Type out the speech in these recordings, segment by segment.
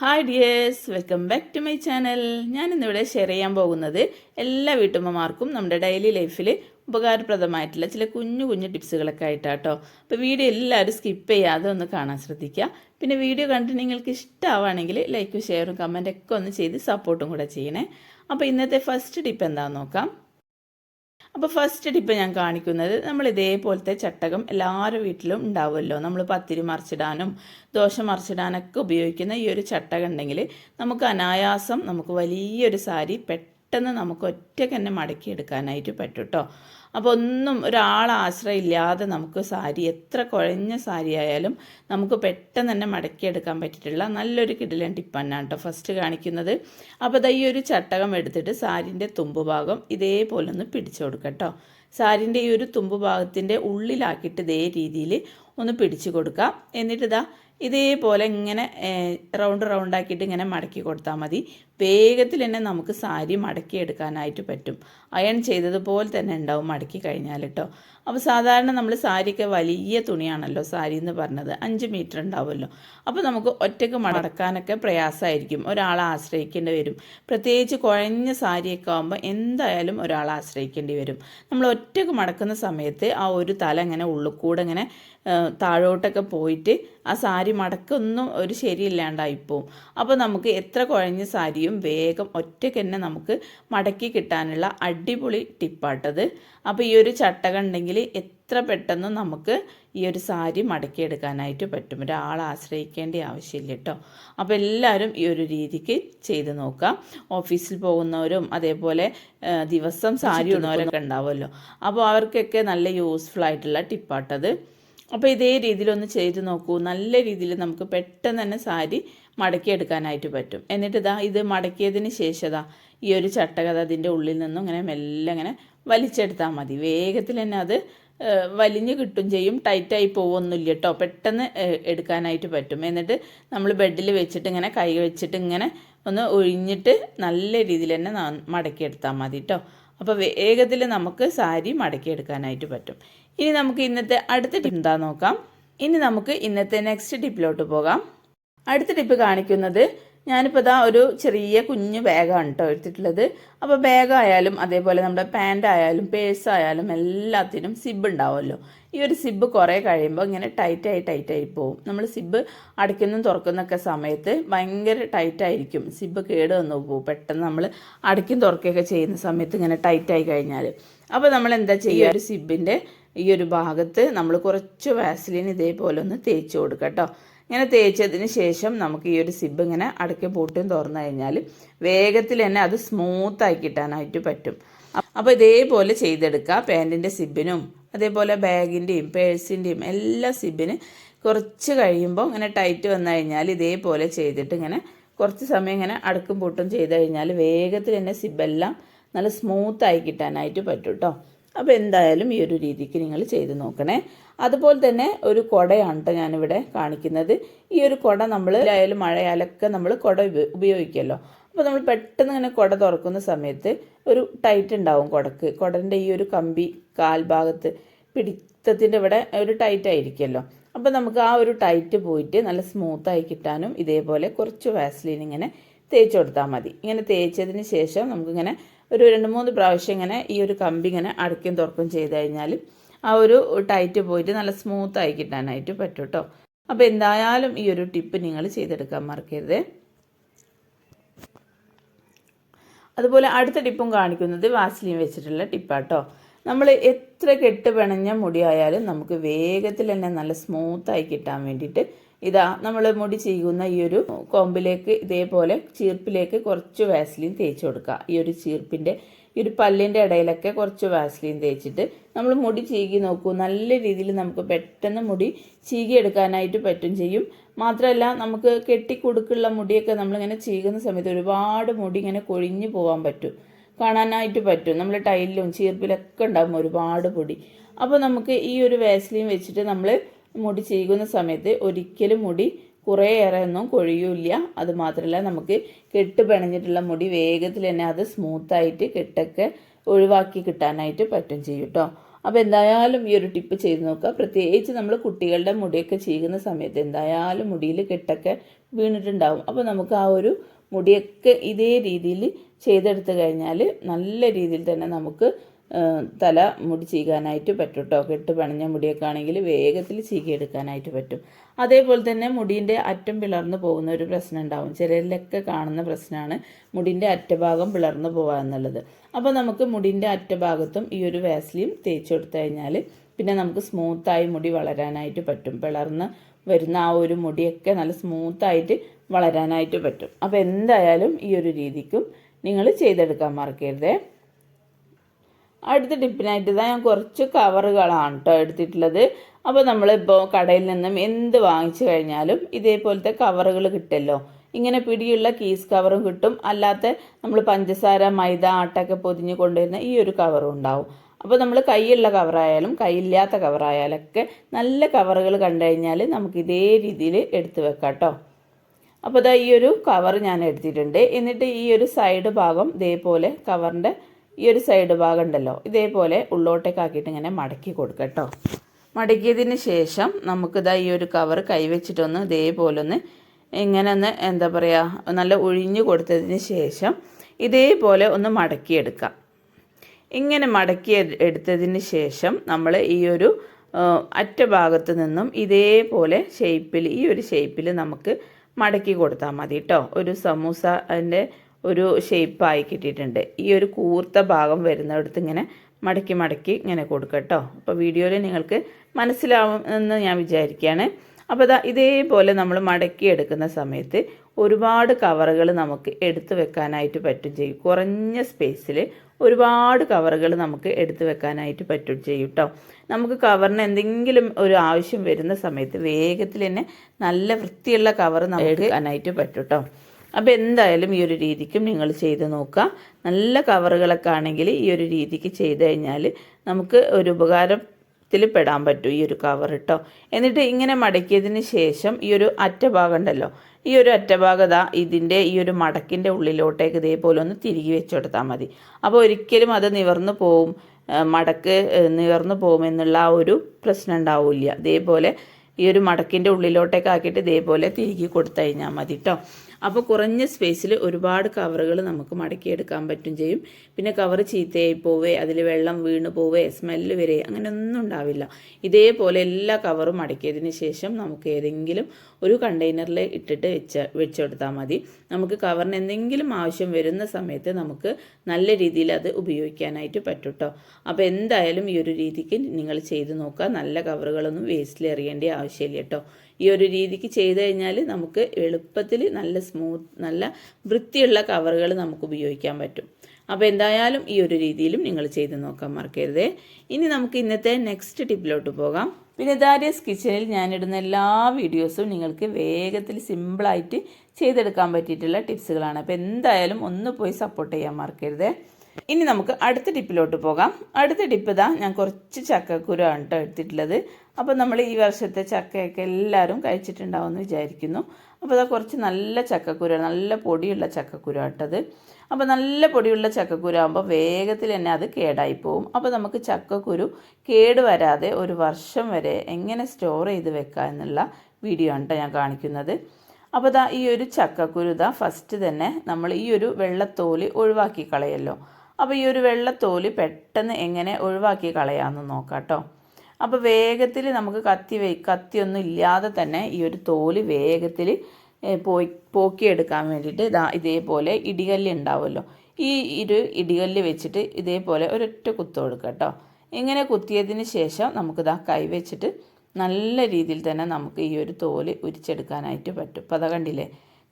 Hi dears welcome back to my channel ഞാൻ ഇന്നിവിടെ share ചെയ്യാൻ പോകുന്നത് എല്ലാ വീട്ടമ്മമാർക്കും നമ്മുടെ ഡെയിലി ലൈഫിൽ ഉപകാരപ്രദമായിട്ടുള്ള ചില കുഞ്ഞു കുഞ്ഞു ടിപ്സുകളൊക്കെ ആയിട്ടാട്ടോ. അപ്പോൾ വീഡിയോ എല്ലാവരും സ്കിപ്പ് ചെയ്യാതെ ഒന്ന് കാണാൻ ശ്രദ്ധിക്കുക. പിന്നെ വീഡിയോ കണ്ടിട്ട് നിങ്ങൾക്ക് ഇഷ്ടമാവുകയാണെങ്കിൽ ലൈക്കും ഷെയറും കമന്റൊക്കെ ഒന്ന് ചെയ്ത് സപ്പോർട്ടും കൂടെ ചെയ്യണേ. അപ്പോൾ ഇന്നത്തെ ഫസ്റ്റ് ടിപ്പ് എന്താണെന്ന് നോക്കാം. അപ്പോൾ ഫസ്റ്റ് ടിപ്പ് ഞാൻ കാണിക്കുന്നത് നമ്മൾ ഇതേപോലത്തെ ചട്ടകം എല്ലാവരും വീട്ടിലും ഉണ്ടാവുമല്ലോ. നമ്മൾ പത്തിരി മറിച്ചിടാനും ദോശ മറിച്ചിടാനൊക്കെ ഉപയോഗിക്കുന്ന ഈ ഒരു ചട്ടകം ഉണ്ടെങ്കിൽ നമുക്ക് അനായാസം നമുക്ക് വലിയൊരു സാരി പെട്ടെന്ന് നമുക്ക് ഒറ്റയ്ക്ക് തന്നെ മടക്കിയെടുക്കാനായിട്ട് പറ്റും കേട്ടോ അപ്പോൾ ഒന്നും ഒരാളെ ആശ്രയം ഇല്ലാതെ നമുക്ക് സാരി എത്ര കുഴഞ്ഞ സാരി ആയാലും നമുക്ക് പെട്ടെന്ന് തന്നെ മടക്കിയെടുക്കാൻ പറ്റിയിട്ടുള്ള നല്ലൊരു കിടിലൻ ടിപ്പാണ് കേട്ടോ ഫസ്റ്റ് കാണിക്കുന്നത്. അപ്പോൾ ദാ ഈ ഒരു ചട്ടകം എടുത്തിട്ട് സാരിന്റെ തുമ്പ് ഭാഗം ഇതേപോലെ ഒന്ന് പിടിച്ചു കൊടുക്കട്ടോ കേട്ടോ. സാരിന്റെ ഈ ഒരു തുമ്പ് ഭാഗത്തിന്റെ ഉള്ളിലാക്കിയിട്ട് ഇതേ രീതിയിൽ ഒന്ന് പിടിച്ചു കൊടുക്കുക എന്നിട്ട് ഇതാ ഇതേപോലെ ഇങ്ങനെ റൗണ്ട് റൗണ്ടാക്കിയിട്ട് ഇങ്ങനെ മടക്കി കൊടുത്താൽ മതി. വേഗത്തിൽ തന്നെ നമുക്ക് സാരി മടക്കി എടുക്കാനായിട്ട് പറ്റും. അയൺ ചെയ്തതുപോലെ തന്നെ ഉണ്ടാവും മടക്കി കഴിഞ്ഞാൽ കേട്ടോ അപ്പോൾ സാധാരണ നമ്മൾ സാരിയൊക്കെ വലിയ തുണിയാണല്ലോ സാരി എന്ന് പറഞ്ഞത്. അഞ്ച് മീറ്റർ ഉണ്ടാവുമല്ലോ. അപ്പോൾ നമുക്ക് ഒറ്റയ്ക്ക് മടക്കാനൊക്കെ പ്രയാസമായിരിക്കും. ഒരാളെ ആശ്രയിക്കേണ്ടി വരും. പ്രത്യേകിച്ച് കുഴഞ്ഞ സാരിയൊക്കെ ആകുമ്പോൾ എന്തായാലും ഒരാളെ ആശ്രയിക്കേണ്ടി വരും. നമ്മൾ ഒറ്റയ്ക്ക് മടക്കുന്ന സമയത്ത് ആ ഒരു തല ഇങ്ങനെ ഉള്ളിൽ കൂടെ ഇങ്ങനെ താഴോട്ടൊക്കെ പോയിട്ട് ആ സാരി മടക്കൊന്നും ഒരു ശരിയില്ലാണ്ടായിപ്പോവും അപ്പോൾ നമുക്ക് എത്ര കുഴഞ്ഞ സാരിയും വേഗം ഒറ്റയ്ക്ക് തന്നെ നമുക്ക് മടക്കി കിട്ടാനുള്ള അടിപൊളി ടിപ്പാട്ടത് അപ്പോൾ ഈ ഒരു ചട്ടക ഉണ്ടെങ്കിൽ എത്ര പെട്ടെന്ന് നമുക്ക് ഈ ഒരു സാരി മടക്കിയെടുക്കാനായിട്ട് പറ്റും. ഒരാളെ ആശ്രയിക്കേണ്ട ആവശ്യമില്ല കേട്ടോ. അപ്പോൾ എല്ലാവരും ഈ ഒരു രീതിക്ക് ചെയ്ത് നോക്കാം. ഓഫീസിൽ പോകുന്നവരും അതേപോലെ ദിവസം സാരി ഉള്ളവരൊക്കെ ഉണ്ടാവുമല്ലോ. അപ്പോൾ അവർക്കൊക്കെ നല്ല യൂസ്ഫുൾ ആയിട്ടുള്ള ടിപ്പാട്ടത് അപ്പോൾ ഇതേ രീതിയിലൊന്ന് ചെയ്ത് നോക്കൂ. നല്ല രീതിയിൽ നമുക്ക് പെട്ടെന്ന് തന്നെ സാരി മടക്കിയെടുക്കാനായിട്ട് പറ്റും. എന്നിട്ട് ഇതാ ഇത് മടക്കിയതിന് ശേഷം ഈ ഒരു ചട്ടകഥ അതിന്റെ ഉള്ളിൽ നിന്നും ഇങ്ങനെ മെല്ലെ ഇങ്ങനെ വലിച്ചെടുത്താൽ മതി. വേഗത്തിൽ തന്നെ അത് വലിഞ്ഞ് കിട്ടും ചെയ്യും. ടൈറ്റായി പോവൊന്നുമില്ല കേട്ടോ. പെട്ടെന്ന് എടുക്കാനായിട്ട് പറ്റും. എന്നിട്ട് നമ്മൾ ബെഡിൽ വെച്ചിട്ട് ഇങ്ങനെ കൈ വെച്ചിട്ട് ഇങ്ങനെ ഒന്ന് ഒഴിഞ്ഞിട്ട് നല്ല രീതിയിൽ തന്നെ മടക്കിയെടുത്താൽ മതി കേട്ടോ. അപ്പോൾ വേഗത്തിൽ നമുക്ക് സാരി മടക്കിയെടുക്കാനായിട്ട് പറ്റും. ഇനി നമുക്ക് ഇന്നത്തെ അടുത്ത ടിപ്പ് എന്താ നോക്കാം. ഇനി നമുക്ക് ഇന്നത്തെ നെക്സ്റ്റ് ടിപ്പിലോട്ട് പോകാം. അടുത്ത ടിപ്പ് കാണിക്കുന്നത് ഞാനിപ്പോൾ ഇതാ ഒരു ചെറിയ കുഞ്ഞ് ബാഗാണ് കേട്ടോ എടുത്തിട്ടുള്ളത്. അപ്പോൾ ബാഗായാലും അതേപോലെ നമ്മുടെ പാന്റ് ആയാലും പേഴ്സ് ആയാലും എല്ലാത്തിനും സിബ് ഉണ്ടാവുമല്ലോ. ഈ ഒരു സിബ് കുറേ കഴിയുമ്പോൾ ഇങ്ങനെ ടൈറ്റായി ടൈറ്റായി പോവും. നമ്മൾ സിബ് അടയ്ക്കുന്നതും തുറക്കുന്നൊക്കെ സമയത്ത് ഭയങ്കര ടൈറ്റായിരിക്കും സിബ് കേട് വന്നു പോകും പെട്ടെന്ന് നമ്മൾ അടയ്ക്കും തുറക്കുകയൊക്കെ ചെയ്യുന്ന സമയത്ത് ഇങ്ങനെ ടൈറ്റായി കഴിഞ്ഞാൽ അപ്പോൾ നമ്മൾ എന്താ ചെയ്യുക? ഒരു സിബിന്റെ ഈ ഒരു ഭാഗത്ത് നമ്മൾ കുറച്ച് വാസലിൻ ഇതേപോലെ ഒന്ന് തേച്ച് കൊടുക്കുക കേട്ടോ ഇങ്ങനെ തേച്ചതിന് ശേഷം നമുക്ക് ഈ ഒരു സിബ് ഇങ്ങനെ അടക്കി പൂട്ടും തുറന്നു കഴിഞ്ഞാൽ വേഗത്തിൽ തന്നെ അത് സ്മൂത്ത് ആക്കി കിട്ടാനായിട്ട് പറ്റും. അപ്പോൾ ഇതേപോലെ ചെയ്തെടുക്കുക. പാന്റിന്റെ സിബിനും അതേപോലെ ബാഗിന്റെയും പേഴ്സിന്റെയും എല്ലാ സിബിന് കുറച്ച് കഴിയുമ്പോൾ ഇങ്ങനെ ടൈറ്റ് വന്നു കഴിഞ്ഞാൽ ഇതേപോലെ ചെയ്തിട്ട് ഇങ്ങനെ കുറച്ച് സമയം ഇങ്ങനെ അടക്കും പൂട്ടും ചെയ്ത് കഴിഞ്ഞാൽ വേഗത്തിൽ തന്നെ സിബെല്ലാം നല്ല സ്മൂത്തായി കിട്ടാനായിട്ട് പറ്റും കേട്ടോ അപ്പോൾ എന്തായാലും ഈ ഒരു രീതിക്ക് നിങ്ങൾ ചെയ്ത് നോക്കണേ. അതുപോലെ തന്നെ ഒരു കുടയാണ് കേട്ടോ ഞാനിവിടെ കാണിക്കുന്നത്. ഈ ഒരു കുട നമ്മൾ ആയാലും മഴയാലൊക്കെ നമ്മൾ കുട ഉപയോഗിക്കുമല്ലോ അപ്പോൾ നമ്മൾ പെട്ടെന്ന് ഇങ്ങനെ കുട തുറക്കുന്ന സമയത്ത് ഒരു ടൈറ്റ് ഉണ്ടാവും കുടക്ക്. കുടന്റെ ഈ ഒരു കമ്പി കാൽഭാഗത്ത് പിടിത്തത്തിന്റെ ഇവിടെ ഒരു ടൈറ്റ് ആയിരിക്കുമല്ലോ അപ്പോൾ നമുക്ക് ആ ഒരു ടൈറ്റ് പോയിട്ട് നല്ല സ്മൂത്തായി കിട്ടാനും ഇതേപോലെ കുറച്ച് വാസ്ലിൻ ഇങ്ങനെ തേച്ച് കൊടുത്താൽ മതി. ഇങ്ങനെ തേച്ചതിന് ശേഷം നമുക്കിങ്ങനെ ഒരു രണ്ട് മൂന്ന് പ്രാവശ്യം ഇങ്ങനെ ഈ ഒരു കമ്പി ഇങ്ങനെ അടയ്ക്കും തുറക്കും ചെയ്ത് കഴിഞ്ഞാൽ ആ ഒരു ടൈറ്റ് പോയിട്ട് നല്ല സ്മൂത്തായി കിട്ടാനായിട്ട് പറ്റും കേട്ടോ അപ്പോൾ എന്തായാലും ഈ ഒരു ടിപ്പ് നിങ്ങൾ ചെയ്തെടുക്കാൻ മറക്കരുത്. അതുപോലെ അടുത്ത ടിപ്പും കാണിക്കുന്നത് വാസ്ലിൻ വെച്ചിട്ടുള്ള ടിപ്പാട്ടോ. നമ്മൾ എത്ര കെട്ട് പിണഞ്ഞ മുടിയായാലും നമുക്ക് വേഗത്തിൽ തന്നെ നല്ല സ്മൂത്തായി കിട്ടാൻ വേണ്ടിയിട്ട് ഇതാ നമ്മൾ മുടി ചെയ്യുന്ന ഈ ഒരു കോമ്പിലേക്ക് ഇതേപോലെ ചീർപ്പിലേക്ക് കുറച്ച് വാസ്ലിൻ തേച്ച് കൊടുക്കുക. ഈ ഒരു ചീർപ്പിന്റെ ഈ ഒരു പല്ലിന്റെ ഇടയിലൊക്കെ കുറച്ച് വാസ്ലിൻ തേച്ചിട്ട് നമ്മൾ മുടി ചീകി നോക്കൂ. നല്ല രീതിയിൽ നമുക്ക് പെട്ടെന്ന് മുടി ചീകിയെടുക്കാനായിട്ട് പറ്റും ചെയ്യും. മാത്രമല്ല നമുക്ക് കെട്ടിക്കൊടുക്കുള്ള മുടിയൊക്കെ നമ്മളിങ്ങനെ ചീകുന്ന സമയത്ത് ഒരുപാട് മുടി ഇങ്ങനെ കൊഴിഞ്ഞു പോകാൻ പറ്റും. കാണാനായിട്ട് പറ്റും. നമ്മൾ ടൈലിലും ചീർപ്പിലൊക്കെ ഉണ്ടാകും ഒരുപാട് പൊടി അപ്പോൾ നമുക്ക് ഈ ഒരു വാസ്ലിൻ വെച്ചിട്ട് നമ്മൾ മുടി ചീകുന്ന സമയത്ത് ഒരിക്കലും മുടി കുറേയേറെ ഒന്നും കൊഴിയൂല്ല. അതുമാത്രമല്ല നമുക്ക് കെട്ട് പിണഞ്ഞിട്ടുള്ള മുടി വേഗത്തിൽ തന്നെ അത് സ്മൂത്തായിട്ട് കെട്ടൊക്കെ ഒഴിവാക്കി കിട്ടാനായിട്ട് പറ്റും ചെയ്യും കേട്ടോ അപ്പോൾ എന്തായാലും ഈ ഒരു ടിപ്പ് ചെയ്ത് നോക്കുക. പ്രത്യേകിച്ച് നമ്മൾ കുട്ടികളുടെ മുടിയൊക്കെ ചീകുന്ന സമയത്ത് എന്തായാലും മുടിയിൽ കെട്ടൊക്കെ വീണിട്ടുണ്ടാവും. അപ്പോൾ നമുക്ക് ആ ഒരു മുടിയൊക്കെ ഇതേ രീതിയിൽ ചെയ്തെടുത്തു കഴിഞ്ഞാൽ നല്ല രീതിയിൽ തന്നെ നമുക്ക് തല മുടി ചീകാനായിട്ട് പറ്റും കേട്ടോ കെട്ട് പണിഞ്ഞ മുടിയൊക്കെ ആണെങ്കിൽ വേഗത്തിൽ ചീകിയെടുക്കാനായിട്ട് പറ്റും. അതേപോലെ തന്നെ മുടീന്റെ അറ്റം പിളർന്നു പോകുന്ന ഒരു പ്രശ്നം ഉണ്ടാവും. ചിലരിലൊക്കെ കാണുന്ന പ്രശ്നമാണ് മുടിന്റെ അറ്റഭാഗം പിളർന്നു പോകുക എന്നുള്ളത്. അപ്പോൾ നമുക്ക് മുടിന്റെ അറ്റഭാഗത്തും ഈ ഒരു വാസ്ലിയും തേച്ച് കൊടുത്തു കഴിഞ്ഞാൽ പിന്നെ നമുക്ക് സ്മൂത്തായി മുടി വളരാനായിട്ട് പറ്റും. പിളർന്ന് വരുന്ന ആ ഒരു മുടിയൊക്കെ നല്ല സ്മൂത്തായിട്ട് വളരാനായിട്ട് പറ്റും. അപ്പോൾ എന്തായാലും ഈ ഒരു രീതിക്കും നിങ്ങൾ ചെയ്തെടുക്കാൻ മറക്കരുതേ. അടുത്ത ടിപ്പിനായിട്ട് ഇതാ ഞാൻ കുറച്ച് കവറുകളാണ് കേട്ടോ എടുത്തിട്ടുള്ളത്. അപ്പോൾ നമ്മളിപ്പോൾ കടയിൽ നിന്നും എന്ത് വാങ്ങിച്ചു കഴിഞ്ഞാലും ഇതേപോലത്തെ കവറുകൾ കിട്ടുമല്ലോ ഇങ്ങനെ പിടിയുള്ള കീസ് കവറും കിട്ടും. അല്ലാത്ത നമ്മൾ പഞ്ചസാര മൈദ ആട്ടൊക്കെ പൊതിഞ്ഞ് കൊണ്ടുവരുന്ന ഈ ഒരു കവറും ഉണ്ടാവും. അപ്പോൾ നമ്മൾ കൈയുള്ള കവറായാലും കൈയില്ലാത്ത കവറായാലൊക്കെ നല്ല കവറുകൾ കണ്ടു കഴിഞ്ഞാൽ നമുക്ക് ഇതേ രീതിയിൽ എടുത്തു വെക്കാം കേട്ടോ അപ്പോൾ ഇതാ ഈ ഒരു കവർ ഞാൻ എടുത്തിട്ടുണ്ട്. എന്നിട്ട് ഈ ഒരു സൈഡ് ഭാഗം ഇതേപോലെ കവറിന്റെ ഈ ഒരു സൈഡ് ഭാഗം ഉണ്ടല്ലോ. ഇതേപോലെ ഉള്ളോട്ടേക്ക് ആക്കിയിട്ട് ഇങ്ങനെ മടക്കി കൊടുക്കുക കേട്ടോ മടക്കിയതിന് ശേഷം നമുക്കിതാ ഈ ഒരു കവർ കൈവച്ചിട്ടൊന്ന് ഇതേപോലെ ഒന്ന് ഇങ്ങനെ ഒന്ന് എന്താ പറയുക നല്ല ഒഴിഞ്ഞു കൊടുത്തതിന് ശേഷം ഇതേപോലെ ഒന്ന് മടക്കിയെടുക്കാം ഇങ്ങനെ മടക്കി എടുത്തതിന് ശേഷം നമ്മൾ ഈ ഒരു അറ്റ അറ്റഭാഗത്ത് നിന്നും ഇതേപോലെ ഷേപ്പിൽ ഈ ഒരു ഷേപ്പിൽ നമുക്ക് മടക്കി കൊടുത്താൽ മതി കേട്ടോ ഒരു സമൂസ അതിന്റെ ഒരു ഷേപ്പായി കിട്ടിയിട്ടുണ്ട്. ഈ ഒരു കൂർത്ത ഭാഗം വരുന്നിടത്ത് ഇങ്ങനെ മടക്കി മടക്കി ഇങ്ങനെ കൊടുക്കുക കേട്ടോ അപ്പോൾ വീഡിയോയിൽ നിങ്ങൾക്ക് മനസ്സിലാവും എന്ന് ഞാൻ വിചാരിക്കുകയാണ്. അപ്പോൾ ഇതാ ഇതേപോലെ നമ്മൾ മടക്കി എടുക്കുന്ന സമയത്ത് ഒരുപാട് കവറുകൾ നമുക്ക് എടുത്തു വെക്കാനായിട്ട് പറ്റും ചെയ്യും. കുറഞ്ഞ സ്പേസിൽ ഒരുപാട് കവറുകൾ നമുക്ക് എടുത്തു വെക്കാനായിട്ട് പറ്റും ചെയ്യും കേട്ടോ നമുക്ക് കവറിന് എന്തെങ്കിലും ഒരു ആവശ്യം വരുന്ന സമയത്ത് വേഗത്തിൽ തന്നെ നല്ല വൃത്തിയുള്ള കവർ നമുക്ക് എടുക്കാനായിട്ട് പറ്റും കേട്ടോ അപ്പോൾ എന്തായാലും ഈ ഒരു രീതിക്കും നിങ്ങൾ ചെയ്ത് നോക്കുക. നല്ല കവറുകളൊക്കെ ആണെങ്കിൽ ഈ ഒരു രീതിക്ക് ചെയ്ത് കഴിഞ്ഞാൽ നമുക്ക് ഒരു ഉപകാരത്തിൽ പെടാൻ പറ്റും ഈ ഒരു കവർ കേട്ടോ എന്നിട്ട് ഇങ്ങനെ മടക്കിയതിന് ശേഷം ഈ ഒരു അറ്റഭാഗം ഉണ്ടല്ലോ ഈ ഒരു അറ്റഭാഗം ദാ ഇതിന്റെ ഈ ഒരു മടക്കിന്റെ ഉള്ളിലോട്ടേക്ക് ഇതേപോലെ ഒന്ന് തിരികെ വെച്ചെടുത്താൽ മതി. അപ്പോൾ ഒരിക്കലും അത് നിവർന്നു പോവും മടക്ക് നിവർന്നു പോകുമെന്നുള്ള ആ ഒരു പ്രശ്നം ഉണ്ടാവില്ല. ഇതേപോലെ ഈ ഒരു മടക്കിന്റെ ഉള്ളിലോട്ടേക്ക് ആക്കിയിട്ട് ഇതേപോലെ തിരികെ കൊടുത്തു കഴിഞ്ഞാൽ മതി കേട്ടോ അപ്പോൾ കുറഞ്ഞ സ്പേസിൽ ഒരുപാട് കവറുകൾ നമുക്ക് മടക്കിയെടുക്കാൻ പറ്റും ചെയ്യും. പിന്നെ കവർ ചീത്തയായി പോവേ അതിൽ വെള്ളം വീണ് പോവേ സ്മെല്ല് വരെ അങ്ങനെയൊന്നും ഉണ്ടാവില്ല. ഇതേപോലെ എല്ലാ കവറും മടക്കിയതിന് ശേഷം നമുക്ക് ഏതെങ്കിലും ഒരു കണ്ടെയ്നറിൽ ഇട്ടിട്ട് വെച്ച വെച്ചെടുത്താൽ മതി. നമുക്ക് കവറിന് എന്തെങ്കിലും ആവശ്യം വരുന്ന സമയത്ത് നമുക്ക് നല്ല രീതിയിൽ അത് ഉപയോഗിക്കാനായിട്ട് പറ്റും കേട്ടോ അപ്പോൾ എന്തായാലും ഈ ഒരു രീതിക്ക് നിങ്ങൾ ചെയ്ത് നോക്കുക. നല്ല കവറുകളൊന്നും വേസ്റ്റിൽ എറിയേണ്ട ആവശ്യമില്ല കേട്ടോ ഈ ഒരു രീതിക്ക് ചെയ്ത് കഴിഞ്ഞാൽ നമുക്ക് എളുപ്പത്തിൽ നല്ല സ്മൂത്ത് നല്ല വൃത്തിയുള്ള കവറുകൾ നമുക്ക് ഉപയോഗിക്കാൻ പറ്റും. അപ്പോൾ എന്തായാലും ഈ ഒരു രീതിയിലും നിങ്ങൾ ചെയ്ത് നോക്കാൻ മറക്കരുതേ. ഇനി നമുക്ക് ഇന്നത്തെ നെക്സ്റ്റ് ടിപ്പിലോട്ട് പോകാം. പിന്നെ ദാരിയസ് കിച്ചണിൽ ഞാനിടുന്ന എല്ലാ വീഡിയോസും നിങ്ങൾക്ക് വേഗത്തിൽ സിമ്പിളായിട്ട് ചെയ്തെടുക്കാൻ പറ്റിയിട്ടുള്ള ടിപ്സുകളാണ് അപ്പോൾ എന്തായാലും ഒന്ന് പോയി സപ്പോർട്ട് ചെയ്യാൻ മറക്കരുതേ. ഇനി നമുക്ക് അടുത്ത ടിപ്പിലോട്ട് പോകാം. അടുത്ത ടിപ്പ് ഇതാ ഞാൻ കുറച്ച് ചക്കക്കുരു ആണ് കേട്ടോ എടുത്തിട്ടുള്ളത്. അപ്പോൾ നമ്മൾ ഈ വർഷത്തെ ചക്കയൊക്കെ എല്ലാവരും കഴിച്ചിട്ടുണ്ടാവുമെന്ന് വിചാരിക്കുന്നു. അപ്പോൾ അതാ കുറച്ച് നല്ല ചക്കക്കുരു നല്ല പൊടിയുള്ള ചക്കക്കുരു കേട്ടത് അപ്പോൾ നല്ല പൊടിയുള്ള ചക്കക്കുരു ആകുമ്പോൾ വേഗത്തിൽ തന്നെ അത് കേടായി പോവും. അപ്പോൾ നമുക്ക് ചക്കക്കുരു കേട് വരാതെ ഒരു വർഷം വരെ എങ്ങനെ സ്റ്റോർ ചെയ്ത് വെക്കുക എന്നുള്ള വീഡിയോ ആണ് ഞാൻ കാണിക്കുന്നത്. അപ്പോൾ ഈ ഒരു ചക്കക്കുരു ദാ ഫസ്റ്റ് തന്നെ നമ്മൾ ഈ ഒരു വെള്ളത്തോൽ ഒഴിവാക്കി കളയല്ലോ. അപ്പോൾ ഈ ഒരു വെള്ളത്തോൽ പെട്ടെന്ന് എങ്ങനെ ഒഴിവാക്കി കളയാമെന്ന് നോക്കാം കേട്ടോ അപ്പോൾ വേഗത്തിൽ നമുക്ക് കത്തി കത്തിയൊന്നും ഇല്ലാതെ തന്നെ ഈ ഒരു തോൽ വേഗത്തിൽ പോയി പോക്കിയെടുക്കാൻ വേണ്ടിയിട്ട് ഇതാ ഇതേപോലെ ഇടികല്ല് ഉണ്ടാവുമല്ലോ. ഈ ഇരു ഇടികല്ല് വെച്ചിട്ട് ഇതേപോലെ ഒരൊറ്റ കുത്ത് കൊടുക്കുക കേട്ടോ ഇങ്ങനെ കുത്തിയതിന് ശേഷം നമുക്കിതാ കൈ വെച്ചിട്ട് നല്ല രീതിയിൽ തന്നെ നമുക്ക് ഈ ഒരു തോൽ ഉരിച്ചെടുക്കാനായിട്ട് പറ്റും. അപ്പോൾ അതാ കണ്ടില്ലേ?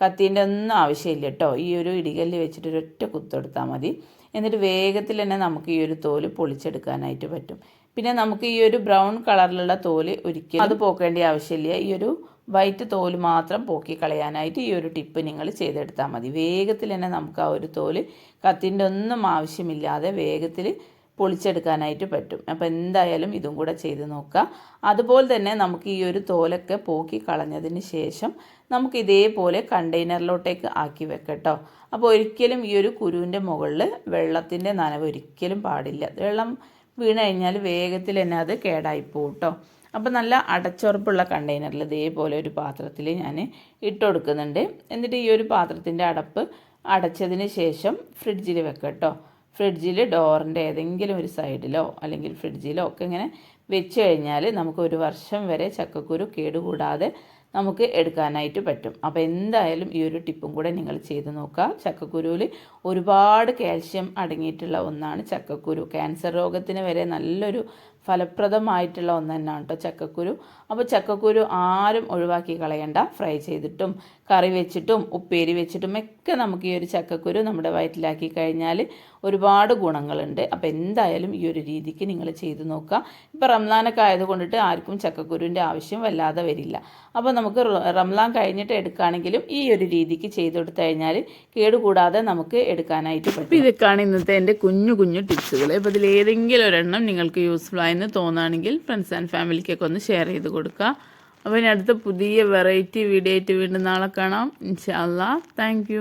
കത്തീന്റെ ഒന്നും ആവശ്യമില്ല കേട്ടോ ഈ ഒരു ഇടികല്ല് വെച്ചിട്ട് ഒരൊറ്റ കുത്തെടുത്താൽ മതി. എന്നിട്ട് വേഗത്തിൽ തന്നെ നമുക്ക് ഈ ഒരു തോൽ പൊളിച്ചെടുക്കാനായിട്ട് പറ്റും. പിന്നെ നമുക്ക് ഈ ഒരു ബ്രൗൺ കളറിലുള്ള തോൽ ഒരിക്കലും അത് പോക്കേണ്ട ആവശ്യമില്ല. ഈ ഒരു വൈറ്റ് തോൽ മാത്രം പോക്കി കളയാനായിട്ട് ഈ ഒരു ടിപ്പ് നിങ്ങൾ ചെയ്തെടുത്താൽ മതി. വേഗത്തിൽ തന്നെ നമുക്ക് ആ ഒരു തോൽ കത്തിന്റെ ഒന്നും ആവശ്യമില്ലാതെ വേഗത്തിൽ പൊളിച്ചെടുക്കാനായിട്ട് പറ്റും. അപ്പോൾ എന്തായാലും ഇതും കൂടെ ചെയ്ത് നോക്കുക. അതുപോലെ തന്നെ നമുക്ക് ഈ ഒരു തോലൊക്കെ പോക്കി കളഞ്ഞതിന് ശേഷം നമുക്ക് ഇതേപോലെ കണ്ടെയ്നറിലോട്ടേക്ക് ആക്കി വെക്കട്ടോ അപ്പോൾ ഒരിക്കലും ഈ ഒരു കുരുവിന്റെ മുകളിൽ വെള്ളത്തിന്റെ നനവ് ഒരിക്കലും പാടില്ല. വെള്ളം വീണ് കഴിഞ്ഞാൽ വേഗത്തിൽ തന്നെ അത് കേടായി പോകും കേട്ടോ അപ്പോൾ നല്ല അടച്ചുറപ്പുള്ള കണ്ടെയ്നറിൽ ഇതേപോലെ ഒരു പാത്രത്തിൽ ഞാൻ ഇട്ട് കൊടുക്കുന്നുണ്ട്. എന്നിട്ട് ഈ ഒരു പാത്രത്തിന്റെ അടപ്പ് അടച്ചതിന് ശേഷം ഫ്രിഡ്ജിൽ വെക്കട്ടോ കേട്ടോ ഫ്രിഡ്ജിൽ ഡോറിന്റെ ഏതെങ്കിലും ഒരു സൈഡിലോ അല്ലെങ്കിൽ ഫ്രിഡ്ജിലോ ഒക്കെ ഇങ്ങനെ വെച്ച് കഴിഞ്ഞാൽ നമുക്ക് ഒരു വർഷം വരെ ചക്കക്കുരു കേടുകൂടാതെ നമുക്ക് എടുക്കാനായിട്ട് പറ്റും. അപ്പോൾ എന്തായാലും ഈ ഒരു ടിപ്പും കൂടെ നിങ്ങൾ ചെയ്ത് നോക്കുക. ചക്കക്കുരുവിൽ ഒരുപാട് കാൽഷ്യം അടങ്ങിയിട്ടുള്ള ഒന്നാണ് ചക്കക്കുരു. ക്യാൻസർ രോഗത്തിന് വരെ നല്ലൊരു ഫലപ്രദമായിട്ടുള്ള ഒന്ന് തന്നെയാണ് കേട്ടോ ചക്കക്കുരു. അപ്പോൾ ചക്കക്കുരു ആരും ഒഴിവാക്കി കളയണ്ട. ഫ്രൈ ചെയ്തിട്ടും കറി വെച്ചിട്ടും ഉപ്പേരി വെച്ചിട്ടും ഒക്കെ നമുക്ക് ഈ ഒരു ചക്കക്കുരു നമ്മുടെ വയറ്റിലാക്കി കഴിഞ്ഞാൽ ഒരുപാട് ഗുണങ്ങളുണ്ട്. അപ്പോൾ എന്തായാലും ഈ ഒരു രീതിക്ക് നിങ്ങൾ ചെയ്തു നോക്കുക. ഇപ്പോൾ റംലാനൊക്കെ ആയതുകൊണ്ടിട്ട് ആർക്കും ചക്കക്കുരുവിന്റെ ആവശ്യം വല്ലാതെ വരില്ല. അപ്പോൾ നമുക്ക് റംലാൻ കഴിഞ്ഞിട്ട് എടുക്കുകയാണെങ്കിലും ഈ ഒരു രീതിക്ക് ചെയ്തെടുത്തു കഴിഞ്ഞാൽ കേടുകൂടാതെ നമുക്ക് എടുക്കാനായിട്ട് പറ്റും. ഇതൊക്കെയാണ് ഇന്നത്തെ എന്റെ കുഞ്ഞു കുഞ്ഞു ടിപ്സുകൾ. അപ്പോൾ ഇതിലേതെങ്കിലും ഒരെണ്ണം നിങ്ങൾക്ക് യൂസ്ഫുൾ ആയെന്ന് തോന്നുകയാണെങ്കിൽ ഫ്രണ്ട്സ് ആൻഡ് ഫാമിലിക്കൊക്കെ ഒന്ന് ഷെയർ ചെയ്ത് കൊടുക്കുക. അപ്പോൾ ഇനി അടുത്ത പുതിയ വെറൈറ്റി വീഡിയോ ആയിട്ട് വീണ്ടും നാളെ കാണാം. ഇൻഷാല്ലാ താങ്ക്